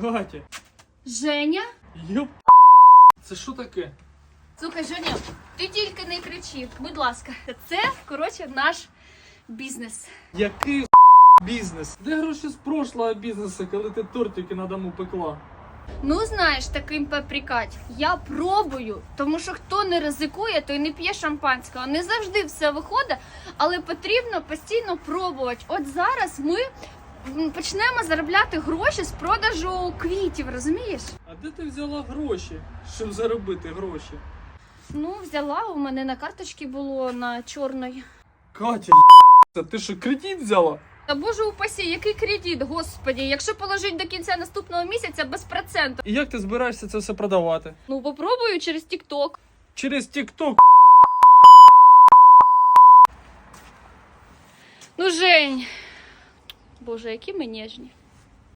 Катя, Женя? йоп. Це що таке? Слухай, Женя, ти тільки не кричи, будь ласка. Це, коротше, наш бізнес. Який бізнес? Де гроші з прошлого бізнесу, коли ти тортики на дому пекла? Ну, знаєш, таким попрікать. Я пробую, тому що хто не ризикує, той не п'є шампанського. Не завжди все виходить, але потрібно постійно пробувати. От зараз ми почнемо заробляти гроші з продажу квітів, розумієш? А де ти взяла гроші, щоб заробити гроші? Ну, взяла, у мене на карточці було на чорної. Катя, це ти що, кредит взяла? Та боже упасі, який кредит, господі, якщо положить до кінця наступного місяця без проценту. І як ти збираєшся це все продавати? Ну, попробую через TikTok. Через TikTok. Ну, Жень. Боже, які ми ніжні.